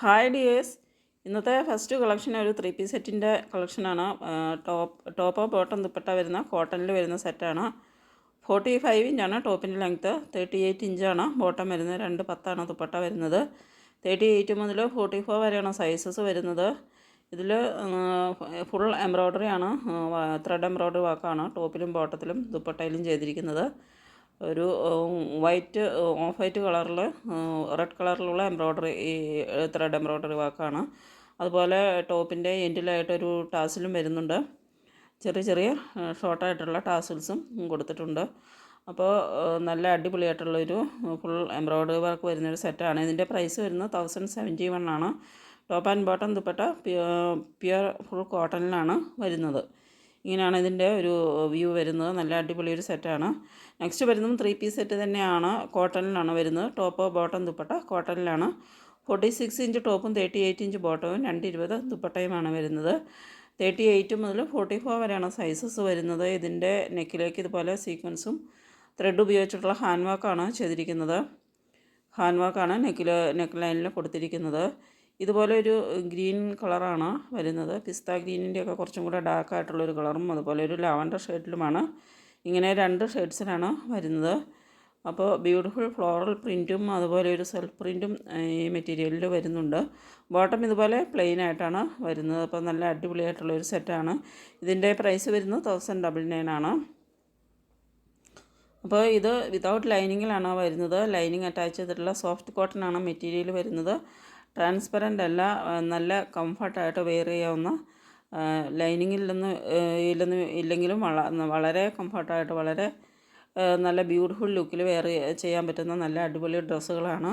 Hi dears. ഇന്നത്തെ first collection ഒരു three piece സെറ്റിന്റെ കളക്ഷനാണ്. ടോപ്പ് ടോപ്പ് ബോട്ടം ദുപ്പട്ട വരുന്ന കോട്ടണിൽ വരുന്ന സെറ്റാണ്. ഫോർട്ടി ഫൈവ് ഇഞ്ചാണ് ടോപ്പിന്റെ ലെങ്ത്ത്. തേർട്ടി എയ്റ്റ് ഇഞ്ചാണ് ബോട്ടം വരുന്നത്. രണ്ട് പത്താണ് ദുപ്പട്ട വരുന്നത്. തേർട്ടി എയ്റ്റ് മുതൽ ഫോർട്ടി ഫോർ വരെയാണ് സൈസസ് വരുന്നത്. ഇതിൽ ഫുൾ എംബ്രോയ്ഡറി ആണ്. ത്രെഡ് എംബ്രോയ്ഡറി വർക്കാണ് ടോപ്പിലും ബോട്ടത്തിലും ദുപ്പട്ടയിലും ചെയ്തിരിക്കുന്നത്. ഒരു വൈറ്റ് ഓഫ് വൈറ്റ് കളറിൽ റെഡ് കളറിലുള്ള എംബ്രോയ്ഡറി ഈ ത്രെഡ് എംബ്രോയ്ഡറി വർക്കാണ്. അതുപോലെ ടോപ്പിന്റെ എൻഡിലായിട്ടൊരു ടാസിലും വരുന്നുണ്ട്. ചെറിയ ചെറിയ ഷോർട്ടായിട്ടുള്ള ടാസിൽസും കൊടുത്തിട്ടുണ്ട്. അപ്പോൾ നല്ല അടിപൊളിയായിട്ടുള്ളൊരു ഫുൾ എംബ്രോയ്ഡറി വർക്ക് വരുന്നൊരു സെറ്റാണ്. ഇതിന്റെ പ്രൈസ് വരുന്നത് തൗസൻഡ് സെവന്റി വൺ ആണ്. Top and bottom dupatta pure full കോട്ടണിലാണ് വരുന്നത്. ഇങ്ങനെയാണ് ഇതിന്റെ ഒരു വ്യൂ വരുന്നത്. നല്ല അടിപൊളി ഒരു സെറ്റാണ് നെക്സ്റ്റ് വരുന്നതും ത്രീ പീസ് സെറ്റ് തന്നെയാണ്. കോട്ടണിലാണ് വരുന്നത്. ടോപ്പ് ബോട്ടം ദുപ്പട്ട കോട്ടണിലാണ് ഫോർട്ടി സിക്സ് ഇഞ്ച് ടോപ്പും തേർട്ടി എയ്റ്റ് ഇഞ്ച് ബോട്ടവും രണ്ട് ഇരുപത് ദുപ്പട്ടയുമാണ് വരുന്നത്. തേർട്ടി എയ്റ്റ് മുതൽ ഫോർട്ടി ഫോർ വരെയാണ് സൈസസ് വരുന്നത്. ഇതിന്റെ നെക്കിലേക്ക് ഇതുപോലെ സീക്വൻസും ത്രെഡ് ഉപയോഗിച്ചിട്ടുള്ള ഹാൻഡ് വർക്കാണ് ചെയ്തിരിക്കുന്നത്. ഹാൻഡ് വർക്കാണ് നെക്കിൽ നെക്ക് ലൈനിൽ കൊടുത്തിരിക്കുന്നത്. ഇതുപോലെ ഒരു ഗ്രീൻ കളറാണ് വരുന്നത്. പിസ്ത ഗ്രീനിന്റെ ഒക്കെ കുറച്ചും കൂടെ ഡാർക്ക് ആയിട്ടുള്ളൊരു കളറും അതുപോലെ ഒരു ലാവൻഡർ ഷെയ്ഡിലുമാണ്. ഇങ്ങനെ രണ്ട് ഷെയ്ഡ്സിലാണ് വരുന്നത്. അപ്പോൾ ബ്യൂട്ടിഫുൾ ഫ്ലോറൽ പ്രിന്റും അതുപോലെ ഒരു സെൽഫ് പ്രിന്റും ഈ മെറ്റീരിയലിൽ വരുന്നുണ്ട്. ബോട്ടം ഇതുപോലെ പ്ലെയിൻ ആയിട്ടാണ് വരുന്നത്. അപ്പോൾ നല്ല അടിപൊളിയായിട്ടുള്ള ഒരു സെറ്റാണ് ഇതിന്റെ പ്രൈസ് വരുന്നത് തൗസൻഡ് ഡബിൾ നയൻ ആണ്. അപ്പോൾ ഇത് വിതൗട്ട് ലൈനിങ്ങിലാണ് വരുന്നത്. ലൈനിങ് അറ്റാച്ച് ചെയ്തിട്ടുള്ള സോഫ്റ്റ് കോട്ടൺ ആണ് മെറ്റീരിയൽ വരുന്നത്. ട്രാൻസ്പെറന്റ് അല്ല നല്ല കംഫർട്ടായിട്ട് വെയർ ചെയ്യാവുന്ന ലൈനിങ്ങിൽ നിന്ന് ഇല്ലെന്ന് ഇല്ലെങ്കിലും വളരെ കംഫർട്ടായിട്ട് വളരെ നല്ല ബ്യൂട്ടിഫുൾ ലുക്കിൽ വെയർ ചെയ്യാൻ പറ്റുന്ന നല്ല അടിപൊളി ഡ്രസ്സുകളാണ്.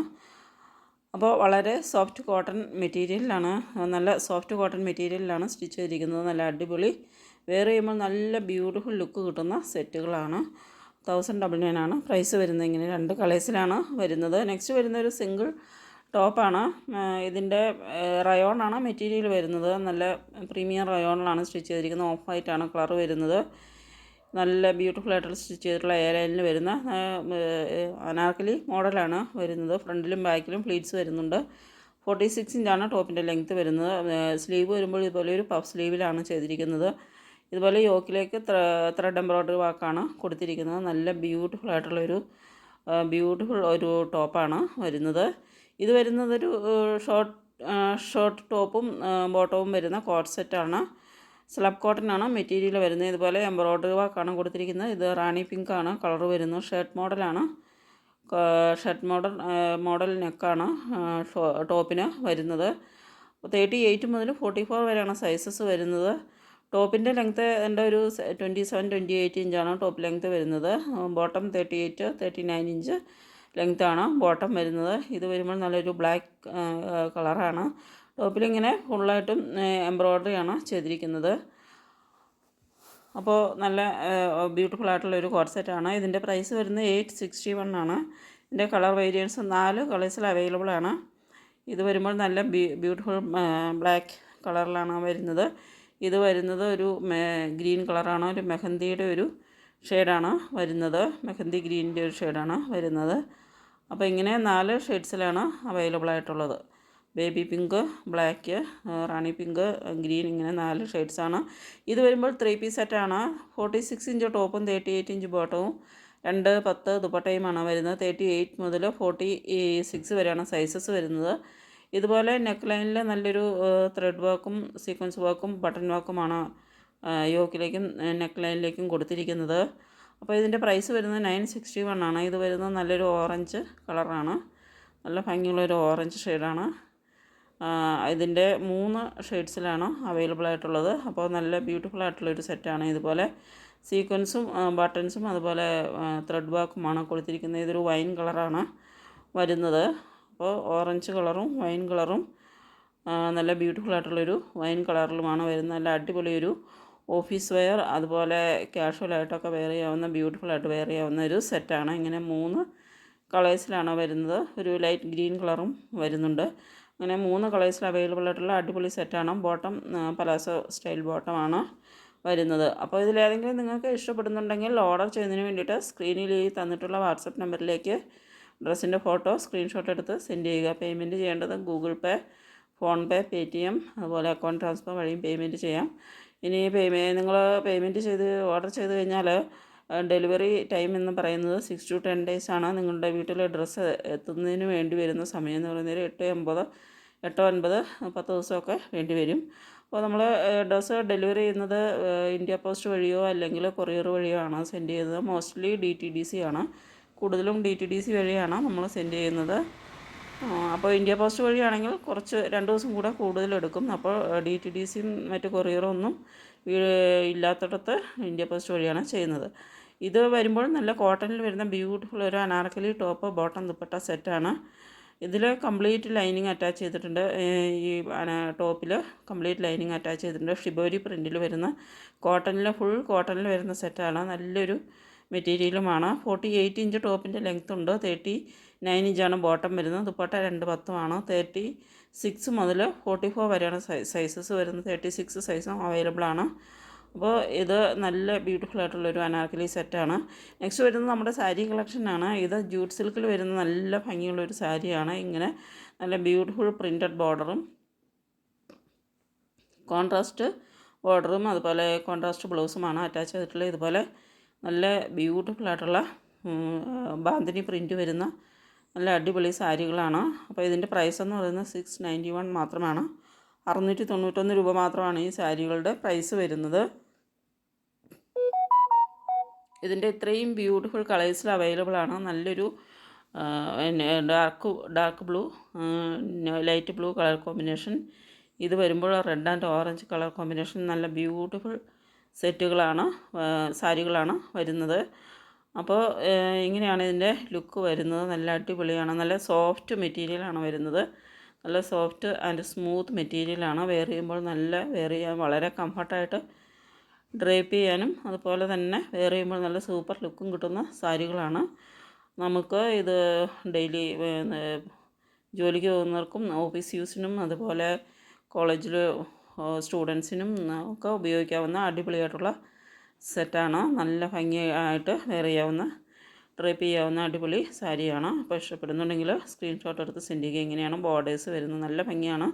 അപ്പോൾ വളരെ സോഫ്റ്റ് കോട്ടൺ മെറ്റീരിയലാണ് നല്ല സോഫ്റ്റ് കോട്ടൺ മെറ്റീരിയലിലാണ് സ്റ്റിച്ച് ചെയ്തിരിക്കുന്നത്. നല്ല അടിപൊളി വെയർ ചെയ്യുമ്പോൾ നല്ല ബ്യൂട്ടിഫുൾ ലുക്ക് കിട്ടുന്ന സെറ്റുകളാണ്. തൗസൻഡ് ഡബിൾ നയൻ ആണ്. പ്രൈസ് വരുന്നത് ഇങ്ങനെ രണ്ട് കളേഴ്സിലാണ് വരുന്നത്. നെക്സ്റ്റ് വരുന്ന ഒരു സിംഗിൾ ടോപ്പാണ്. ഇതിന്റെ റയോണാണ് മെറ്റീരിയൽ വരുന്നത്. നല്ല പ്രീമിയം റയോണിലാണ് സ്റ്റിച്ച് ചെയ്തിരിക്കുന്നത്. ഓഫ് വൈറ്റാണ് കളർ വരുന്നത്. നല്ല ബ്യൂട്ടിഫുൾ ആയിട്ടുള്ള സ്റ്റിച്ച് ചെയ്തിട്ടുള്ള എയർ ലൈനിൽ വരുന്ന അനാർക്കലി മോഡലാണ് വരുന്നത്. ഫ്രണ്ടിലും ബാക്കിലും ഫ്ലീറ്റ്സ് വരുന്നുണ്ട്. ഫോർട്ടി സിക്സ് ഇഞ്ചാണ് ടോപ്പിന്റെ ലെങ്ത്ത് വരുന്നത്. സ്ലീവ് വരുമ്പോൾ ഇതുപോലെ ഒരു പഫ് സ്ലീവിലാണ് ചെയ്തിരിക്കുന്നത്. ഇതുപോലെ യോക്കിലേക്ക് ത്രെഡ് എംബ്രോയ്ഡറി വാക്കാണ് കൊടുത്തിരിക്കുന്നത്. നല്ല ബ്യൂട്ടിഫുൾ ആയിട്ടുള്ളൊരു ബ്യൂട്ടിഫുൾ ഒരു ടോപ്പാണ് വരുന്നത്. ഇത് വരുന്നതൊരു ഷോർട്ട് ഷോർട്ട് ടോപ്പും ബോട്ടവും വരുന്ന കോട്ട് സെറ്റാണ്. സ്ലബ് കോട്ടനാണ് മെറ്റീരിയൽ വരുന്നത്. ഇതുപോലെ എംബ്രോയ്ഡറി വർക്കാണ് കൊടുത്തിരിക്കുന്നത്. ഇത് റാണി പിങ്ക് ആണ് കളർ വരുന്നു. ഷർട്ട് മോഡലാണ്. ഷർട്ട് മോഡൽ മോഡൽ നെക്കാണ് ടോപ്പിന് വരുന്നത്. തേർട്ടി എയ്റ്റ് മുതൽ ഫോർട്ടി ഫോർ വരെയാണ് സൈസസ് വരുന്നത്. ടോപ്പിന്റെ ലെങ്ത്ത് എന്റെ ഒരു ട്വന്റി സെവൻ ട്വന്റി എയ്റ്റ് ഇഞ്ചാണ് ടോപ്പ് ലെങ്ത്ത് വരുന്നത്. Bottom thirty eight thirty nine inch. ലെങ്ത്താണ് bottom വരുന്നത്. ഇത് വരുമ്പോൾ നല്ലൊരു ബ്ലാക്ക് കളറാണ്. ടോപ്പിലിങ്ങനെ ഫുള്ളായിട്ടും എംബ്രോയ്ഡറി ആണ് ചെയ്തിരിക്കുന്നത്. അപ്പോൾ നല്ല ബ്യൂട്ടിഫുൾ ആയിട്ടുള്ള ഒരു കോർസെറ്റാണ്. സെറ്റാണ് ഇതിന്റെ പ്രൈസ് വരുന്നത് എയ്റ്റ് സിക്സ്റ്റി വൺ ആണ് ഇതിന്റെ കളർ വേരിയൻസ് നാല് കളേഴ്സിൽ അവൈലബിൾ ആണ് ഇത് വരുമ്പോൾ നല്ല ബ്യൂട്ടിഫുൾ ബ്ലാക്ക് കളറിലാണ് വരുന്നത്. ഇത് വരുന്നത് ഒരു ഗ്രീൻ കളറാണ്. ഒരു മെഹന്തിയുടെ ഒരു ഷെയ്ഡാണ് വരുന്നത്. മെഹന്തി ഗ്രീനിന്റെ ഒരു ഷെയ്ഡാണ് വരുന്നത്. അപ്പോൾ ഇങ്ങനെ നാല് ഷെയ്ഡ്സിലാണ് അവൈലബിൾ ആയിട്ടുള്ളത്. Baby pink black rani pink green ഇങ്ങനെ നാല് ഷെയ്ഡ്സാണ്. ഇത് വരുമ്പോൾ ത്രീ പീസ് സെറ്റാണ് ഫോർട്ടി സിക്സ് ഇഞ്ച് ടോപ്പും തേർട്ടി എയ്റ്റ് ഇഞ്ച് ബോട്ടവും രണ്ട് പത്ത് ദുപ്പട്ടയുമാണ് വരുന്നത്. തേർട്ടി എയ്റ്റ് മുതൽ ഫോർട്ടി സിക്സ് വരെയാണ് സൈസസ് വരുന്നത്. ഇതുപോലെ നെക്ക് ലൈനിൽ നല്ലൊരു ത്രെഡ് വർക്കും സീക്വൻസ് വർക്കും ബട്ടൺ വർക്കുമാണ് യോക്കിലേക്കും നെക്ക് ലൈനിലേക്കും കൊടുത്തിരിക്കുന്നത്. അപ്പോൾ ഇതിന്റെ പ്രൈസ് വരുന്നത് നയൻ സിക്സ്റ്റി വൺ ആണ്. ഇത് വരുന്നത് നല്ലൊരു ഓറഞ്ച് കളറാണ്. നല്ല ഭംഗിയുള്ളൊരു ഓറഞ്ച് ഷെയ്ഡാണ്. ഇതിന്റെ മൂന്ന് ഷെയ്ഡ്സിലാണ് അവൈലബിൾ ആയിട്ടുള്ളത്. അപ്പോൾ നല്ല ബ്യൂട്ടിഫുൾ ആയിട്ടുള്ള ഒരു സെറ്റാണ് ഇതുപോലെ. സീക്വൻസും ബട്ടൺസും അതുപോലെ ത്രെഡ് വർക്കുമാണ് കൊടുത്തിരിക്കുന്നത്. ഇതൊരു വൈൻ കളറാണ് വരുന്നത്. അപ്പോൾ ഓറഞ്ച് കളറും വൈൻ കളറും നല്ല ബ്യൂട്ടിഫുൾ ആയിട്ടുള്ളൊരു വൈൻ കളറിലുമാണ് വരുന്നത്. നല്ല അടിപൊളി ഒരു ഓഫീസ് വെയർ അതുപോലെ ക്യാഷ്വലായിട്ടൊക്കെ വെയർ ചെയ്യാവുന്ന ബ്യൂട്ടിഫുൾ ആയിട്ട് വെയർ ചെയ്യാവുന്ന ഒരു സെറ്റാണ് ഇങ്ങനെ മൂന്ന് കളേഴ്സിലാണ് വരുന്നത്. ഒരു ലൈറ്റ് ഗ്രീൻ കളറും വരുന്നുണ്ട്. അങ്ങനെ മൂന്ന് കളേഴ്സിൽ അവൈലബിൾ ആയിട്ടുള്ള അടിപൊളി സെറ്റാണ് ബോട്ടം പലാസോ സ്റ്റൈൽ ബോട്ടമാണ് വരുന്നത്. അപ്പോൾ ഇതിലേതെങ്കിലും നിങ്ങൾക്ക് ഇഷ്ടപ്പെടുന്നുണ്ടെങ്കിൽ ഓർഡർ ചെയ്യുന്നതിന് വേണ്ടിയിട്ട് സ്ക്രീനിൽ ഈ തന്നിട്ടുള്ള വാട്സപ്പ് നമ്പറിലേക്ക് ഡ്രസ്സിന്റെ ഫോട്ടോ സ്ക്രീൻഷോട്ട് എടുത്ത് സെൻഡ് ചെയ്യുക. പേയ്മെന്റ് ചെയ്യേണ്ടത് Google Pay PhonePe Paytm അതുപോലെ അക്കൗണ്ട് ട്രാൻസ്ഫർ വഴിയും പേയ്മെന്റ് ചെയ്യാം. ഇനി പേയ്മെ നിങ്ങൾ പേയ്മെന്റ് ചെയ്ത് ഓർഡർ ചെയ്ത് കഴിഞ്ഞാൽ ഡെലിവറി ടൈം എന്ന് പറയുന്നത് സിക്സ് ടു ടെൻ ഡേയ്സ് ആണ്. നിങ്ങളുടെ വീട്ടിലെ ഡ്രസ്സ് എത്തുന്നതിന് വേണ്ടി വരുന്ന സമയം എന്ന് പറയുന്നത് എട്ട് ഒമ്പത് എട്ട് ഒൻപത് പത്ത് ദിവസമൊക്കെ വേണ്ടി വരും. അപ്പോൾ നമ്മൾ ഡ്രസ്സ് ഡെലിവറി ചെയ്യുന്നത് ഇന്ത്യ പോസ്റ്റ് വഴിയോ അല്ലെങ്കിൽ കൊറിയർ വഴിയോ ആണ് സെൻഡ് ചെയ്യുന്നത്. Mostly D T D C ആണ്. കൂടുതലും ഡി ടി ഡി സി വഴിയാണ് നമ്മൾ സെൻഡ് ചെയ്യുന്നത്. അപ്പോൾ ഇന്ത്യ പോസ്റ്റ് വഴിയാണെങ്കിൽ കുറച്ച് രണ്ട് ദിവസം കൂടെ കൂടുതലെടുക്കും. അപ്പോൾ ഡി ടി ഡി സിയും മറ്റ് കൊറിയറും ഒന്നും ഇല്ലാത്തടത്ത് ഇന്ത്യ പോസ്റ്റ് വഴിയാണ് ചെയ്യുന്നത്. ഇത് വരുമ്പോൾ നല്ല കോട്ടണിൽ വരുന്ന ബ്യൂട്ടിഫുൾ ഒരു അനാർക്കലി ടോപ്പ് ബോട്ടം ദുപ്പട്ട സെറ്റാണ്. ഇതിൽ കംപ്ലീറ്റ് ലൈനിങ് അറ്റാച്ച് ചെയ്തിട്ടുണ്ട്. ഈ ടോപ്പിൽ കംപ്ലീറ്റ് ലൈനിങ് അറ്റാച്ച് ചെയ്തിട്ടുണ്ട്. ഷിബോരി പ്രിന്റിൽ വരുന്ന കോട്ടണിൽ ഫുൾ കോട്ടണിൽ വരുന്ന സെറ്റാണ്. നല്ലൊരു മെറ്റീരിയലുമാണ്. ഫോർട്ടി എയ്റ്റ് ഇഞ്ച് ടോപ്പിന്റെ ലെങ്ത് ഉണ്ട് തേർട്ടി നയൻ ഇഞ്ചാണ് ബോട്ടം വരുന്നത്. ദുപ്പട്ട രണ്ട് പത്തുമാണ് തേർട്ടി സിക്സ് മുതൽ ഫോർട്ടി ഫോർ വരെയാണ് സൈസസ് വരുന്നത്. തേർട്ടി സിക്സ് സൈസും അവൈലബിൾ ആണ്. അപ്പോൾ ഇത് നല്ല ബ്യൂട്ടിഫുൾ ആയിട്ടുള്ളൊരു അനാർക്കലി സെറ്റാണ് നെക്സ്റ്റ് വരുന്നത് നമ്മുടെ സാരി കളക്ഷനാണ് ഇത് ജൂട്ട് സിൽക്കിൽ വരുന്ന നല്ല ഭംഗിയുള്ളൊരു സാരിയാണ് ഇങ്ങനെ നല്ല ബ്യൂട്ടിഫുൾ പ്രിന്റഡ് ബോർഡറും കോൺട്രാസ്റ്റ് ബോർഡറും അതുപോലെ കോൺട്രാസ്റ്റ് ബ്ലൗസുമാണ് അറ്റാച്ച് ചെയ്തിട്ടുള്ളത്. ഇതുപോലെ നല്ല ബ്യൂട്ടിഫുൾ ആയിട്ടുള്ള ബാന്തിനി പ്രിന്റ് വരുന്ന നല്ല അടിപൊളി സാരികളാണ്. അപ്പോൾ ഇതിന്റെ പ്രൈസ് എന്ന് പറയുന്നത് സിക്സ് നയന്റി വൺ മാത്രമാണ്. അറുന്നൂറ്റി തൊണ്ണൂറ്റൊന്ന് രൂപ മാത്രമാണ് ഈ സാരികളുടെ പ്രൈസ് വരുന്നത്. ഇതിന്റെ ഇത്രയും ബ്യൂട്ടിഫുൾ കളേഴ്സിൽ അവൈലബിൾ ആണ്. നല്ലൊരു dark dark blue light blue colour combination ഇത് വരുമ്പോൾ red and orange colour combination നല്ല ബ്യൂട്ടിഫുൾ സെറ്റുകളാണ് സാരികളാണ് വരുന്നത്. അപ്പോൾ ഇങ്ങനെയാണ് ഇതിന്റെ ലുക്ക് വരുന്നത്. നല്ല അടിപൊളിയാണ്. നല്ല സോഫ്റ്റ് മെറ്റീരിയലാണ് വരുന്നത്. നല്ല സോഫ്റ്റ് ആൻഡ് സ്മൂത്ത് മെറ്റീരിയലാണ്. വെയർ ചെയ്യുമ്പോൾ നല്ല വെയർ ചെയ്യാൻ വളരെ കംഫർട്ടായിട്ട് ഡ്രേപ്പ് ചെയ്യാനും അതുപോലെ തന്നെ വെയർ ചെയ്യുമ്പോൾ നല്ല സൂപ്പർ ലുക്കും കിട്ടുന്ന സാരികളാണ്. നമുക്ക് ഇത് ഡെയിലി ജോലിക്ക് പോകുന്നവർക്കും ഓഫീസ് യൂസിനും അതുപോലെ കോളേജിൽ സ്റ്റുഡൻസിനും ഒക്കെ ഉപയോഗിക്കാവുന്ന അടിപൊളിയായിട്ടുള്ള സെറ്റാണ്. നല്ല ഭംഗിയായിട്ട് വെയർ ചെയ്യാവുന്ന ഡ്രേപ്പ് ചെയ്യാവുന്ന അടിപൊളി സാരിയാണ്. അപ്പോൾ ഇഷ്ടപ്പെടുന്നുണ്ടെങ്കിൽ സ്ക്രീൻഷോട്ട് എടുത്ത് സെൻഡ് ചെയ്യുക. ഇങ്ങനെയാണ് ബോർഡേഴ്സ് വരുന്നത്. നല്ല ഭംഗിയാണ്.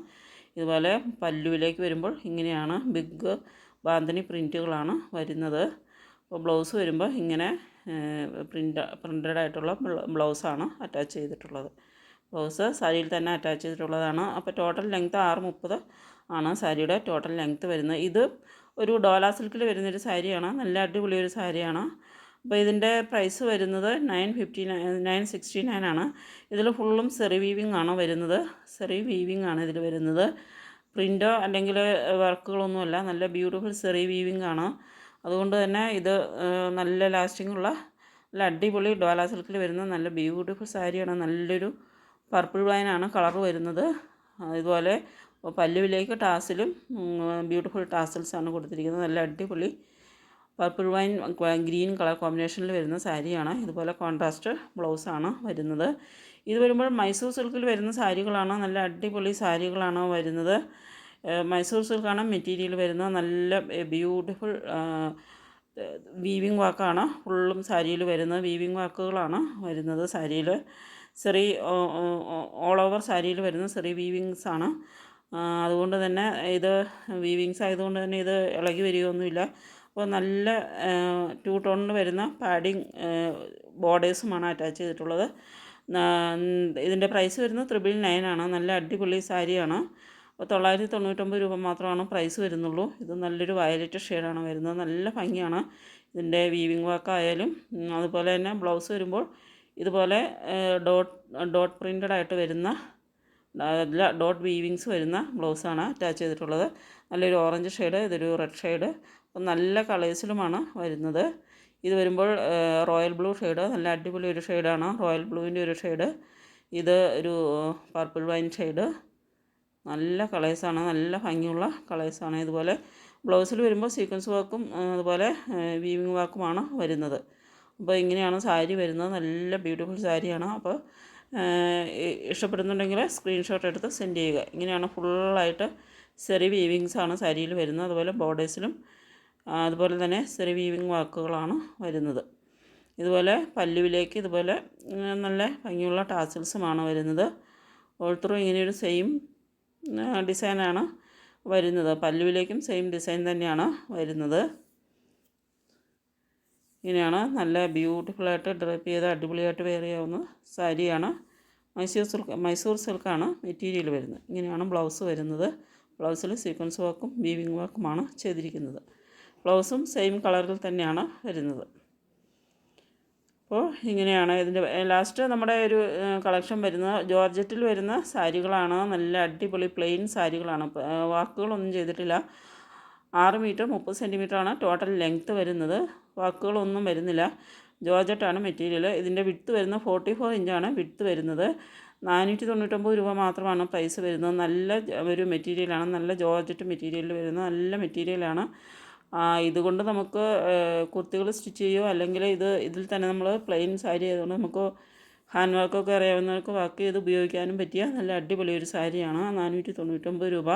ഇതുപോലെ പല്ലുവിലേക്ക് വരുമ്പോൾ ഇങ്ങനെയാണ് ബിഗ് ബാന്തിനി പ്രിന്റുകളാണ് വരുന്നത്. അപ്പോൾ ബ്ലൗസ് വരുമ്പോൾ ഇങ്ങനെ പ്രിന്റ് പ്രിന്റഡ് ആയിട്ടുള്ള ബ്ലൗസാണ് അറ്റാച്ച് ചെയ്തിട്ടുള്ളത്. ബ്ലൗസ് സാരിയിൽ തന്നെ അറ്റാച്ച് ചെയ്തിട്ടുള്ളതാണ്. അപ്പോൾ ടോട്ടൽ ലെങ്ത്ത് ആറ് മുപ്പത് ആണ് സാരിയുടെ ടോട്ടൽ ലെങ്ത്ത് വരുന്നത്. ഇത് ഒരു ഡോല സിൽക്കിൽ വരുന്നൊരു സാരിയാണ്. നല്ല അടിപൊളി ഒരു സാരിയാണ്. അപ്പോൾ ഇതിന്റെ പ്രൈസ് വരുന്നത് nine fifty nine sixty nine ആണ്. ഇതിൽ ഫുള്ളും സെറി വീവിങ് ആണ് വരുന്നത്. സെറി വീവിങ് ആണ് ഇതിൽ വരുന്നത്. പ്രിന്റോ അല്ലെങ്കിൽ വർക്കുകളൊന്നുമല്ല നല്ല ബ്യൂട്ടിഫുൾ സെറി വീവിങ് ആണ്. അതുകൊണ്ട് തന്നെ ഇത് നല്ല ലാസ്റ്റിംഗ് ഉള്ള നല്ല അടിപൊളി ഡോല സിൽക്കിൽ വരുന്ന നല്ല ബ്യൂട്ടിഫുൾ സാരിയാണ്. നല്ലൊരു പർപ്പിൾ വൈനാണ് കളർ വരുന്നത്. ഇതുപോലെ പല്ലുവിലേക്ക് ടാസിലും ബ്യൂട്ടിഫുൾ ടാസൽസ് ആണ് കൊടുത്തിരിക്കുന്നത്. നല്ല അടിപൊളി പർപ്പിൾ വൈൻ ഗ്രീൻ കളർ കോമ്പിനേഷനിൽ വരുന്ന സാരിയാണ്. ഇതുപോലെ കോൺട്രാസ്റ്റ് ബ്ലൗസാണ് വരുന്നത്. ഇത് വരുമ്പോൾ മൈസൂർ സിൽക്കിൽ വരുന്ന സാരികളാണ്. നല്ല അടിപൊളി സാരികളാണ് വരുന്നത്. മൈസൂർ സിൽക്കാണ് മെറ്റീരിയൽ വരുന്നത്. നല്ല ബ്യൂട്ടിഫുൾ വീവിങ് വാക്കാണ് ഫുള്ളും സാരിയിൽ വരുന്നത് വീവിങ് വാക്കുകളാണ് വരുന്നത് സാരിയിൽ. ചെറിയ ഓൾ ഓവർ സാരിയിൽ വരുന്ന ചെറിയ വീവിങ്സ് ആണ്. അതുകൊണ്ട് തന്നെ ഇത് വീവിങ്സ് ആയതുകൊണ്ട് തന്നെ ഇത് ഇളകി വരികയൊന്നുമില്ല. അപ്പോൾ നല്ല ടു ടോണിൽ വരുന്ന പാഡിങ് ബോർഡേഴ്സുമാണ് അറ്റാച്ച് ചെയ്തിട്ടുള്ളത്. ഇതിന്റെ പ്രൈസ് വരുന്നത് ത്രിബിൾ നയൻ ആണ്. നല്ല അടിപൊളി സാരിയാണ്. അപ്പോൾ തൊള്ളായിരത്തി തൊണ്ണൂറ്റൊമ്പത് രൂപ മാത്രമാണ് പ്രൈസ് വരുന്നുള്ളൂ. ഇത് നല്ലൊരു വയലറ്റ് ഷെയ്ഡാണ് വരുന്നത്. നല്ല ഭംഗിയാണ് ഇതിന്റെ വീവിങ് വർക്ക് ആയാലും. അതുപോലെ തന്നെ ബ്ലൗസ് വരുമ്പോൾ ഇതുപോലെ ഡോട്ട് ഡോട്ട് പ്രിന്റഡ് ആയിട്ട് വരുന്ന ഡോട്ട് വീവിങ്സ് വരുന്ന ബ്ലൗസാണ് അറ്റാച്ച് ചെയ്തിട്ടുള്ളത്. നല്ലൊരു ഓറഞ്ച് ഷെയ്ഡ് ഇതൊരു റെഡ് ഷെയ്ഡ് നല്ല കളേഴ്സിലുമാണ് വരുന്നത്. ഇത് വരുമ്പോൾ റോയൽ ബ്ലൂ ഷെയ്ഡ് നല്ല അടിപൊളി ഒരു ഷെയ്ഡാണ് റോയൽ ബ്ലൂവിന്റെ ഒരു ഷെയ്ഡ് ഇത് ഒരു പർപ്പിൾ വൈൻ ഷെയ്ഡ് നല്ല കളേഴ്സാണ് നല്ല ഭംഗിയുള്ള കളേഴ്സാണ് ഇതുപോലെ. ബ്ലൗസിൽ വരുമ്പോൾ സീക്വൻസ് വർക്കും അതുപോലെ വീവിങ് വർക്കുമാണ് വരുന്നത്. അപ്പോൾ ഇങ്ങനെയാണ് സാരി വരുന്നത്. നല്ല ബ്യൂട്ടിഫുൾ സാരിയാണ്. അപ്പോൾ ഇഷ്ടപ്പെടുന്നുണ്ടെങ്കിൽ സ്ക്രീൻഷോട്ട് എടുത്ത് സെൻഡ് ചെയ്യുക. ഇങ്ങനെയാണ് ഫുള്ളായിട്ട് സെറി വീവിങ്സ് ആണ് സാരിയിൽ വരുന്നത്. അതുപോലെ ബോർഡേഴ്സിലും അതുപോലെ തന്നെ സെറി വീവിങ് വാക്കുകളാണ് വരുന്നത്. ഇതുപോലെ പല്ലുവിലേക്ക് ഇതുപോലെ നല്ല ഭംഗിയുള്ള ടാസിൽസുമാണ് വരുന്നത്. ഓൾത്രൂ ഇങ്ങനെയൊരു സെയിം ഡിസൈനാണ് വരുന്നത്. പല്ലുവിലേക്കും സെയിം ഡിസൈൻ തന്നെയാണ് വരുന്നത്. ഇങ്ങനെയാണ് നല്ല ബ്യൂട്ടിഫുള്ളായിട്ട് ഡ്രൈപ്പ് ചെയ്ത് അടിപൊളിയായിട്ട് വെയർ ചെയ്യാവുന്ന സാരിയാണ്. മൈസൂർ സിൽക്ക് മൈസൂർ സിൽക്കാണ് മെറ്റീരിയൽ വരുന്നത്. ഇങ്ങനെയാണ് ബ്ലൗസ് വരുന്നത്. ബ്ലൗസിൽ സീക്വൻസ് വർക്കും വീവിങ് വർക്കുമാണ് ചെയ്തിരിക്കുന്നത്. ബ്ലൗസും സെയിം കളറിൽ തന്നെയാണ് വരുന്നത്. അപ്പോൾ ഇങ്ങനെയാണ് ഇതിന്റെ ലാസ്റ്റ് നമ്മുടെ ഒരു കളക്ഷൻ വരുന്ന ജോർജറ്റിൽ വരുന്ന സാരികളാണ്. നല്ല അടിപൊളി പ്ലെയിൻ സാരികളാണ്. വാക്കുകളൊന്നും ചെയ്തിട്ടില്ല. ആറ് മീറ്റർ മുപ്പത് സെന്റിമീറ്ററാണ് ടോട്ടൽ ലെങ്ത്ത് വരുന്നത്. വാക്കുകളൊന്നും വരുന്നില്ല. ജോർജറ്റാണ് മെറ്റീരിയൽ ഇതിന്റെ വിട്ട് വരുന്ന ഫോർട്ടി ഫോർ ഇഞ്ചാണ് വിട്ട് വരുന്നത്. നാനൂറ്റി തൊണ്ണൂറ്റൊമ്പത് രൂപ മാത്രമാണ് പ്രൈസ് വരുന്നത്. നല്ല ഒരു മെറ്റീരിയലാണ് നല്ല ജോർജറ്റ് മെറ്റീരിയൽ വരുന്ന നല്ല മെറ്റീരിയലാണ് ഇതുകൊണ്ട് നമുക്ക് കുർത്തികൾ സ്റ്റിച്ച് ചെയ്യുമോ അല്ലെങ്കിൽ ഇത് ഇതിൽ തന്നെ നമ്മൾ പ്ലെയിൻ സാരി ആയതുകൊണ്ട് നമുക്ക് ഹാൻഡ് വർക്കൊക്കെ അറിയാവുന്നവർക്ക് വർക്ക് ചെയ്ത് ഉപയോഗിക്കാനും പറ്റിയ നല്ല അടിപൊളി ഒരു സാരിയാണ്. നാനൂറ്റി തൊണ്ണൂറ്റൊമ്പത് രൂപ.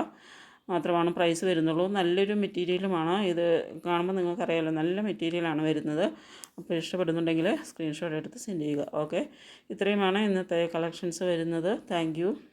മാത്രമാണ് പ്രൈസ് വരുന്നുള്ളൂ. നല്ലൊരു മെറ്റീരിയലുമാണ്. ഇത് കാണുമ്പോൾ നിങ്ങൾക്കറിയാമല്ലോ നല്ല മെറ്റീരിയലാണ് വരുന്നത്. അപ്പോൾ ഇഷ്ടപ്പെടുന്നുണ്ടെങ്കിൽ സ്ക്രീൻഷോട്ട് എടുത്ത് സെൻഡ് ചെയ്യുക. ഓക്കെ? ഇത്രയുമാണ് ഇന്നത്തെ കളക്ഷൻസ് വരുന്നത്. താങ്ക്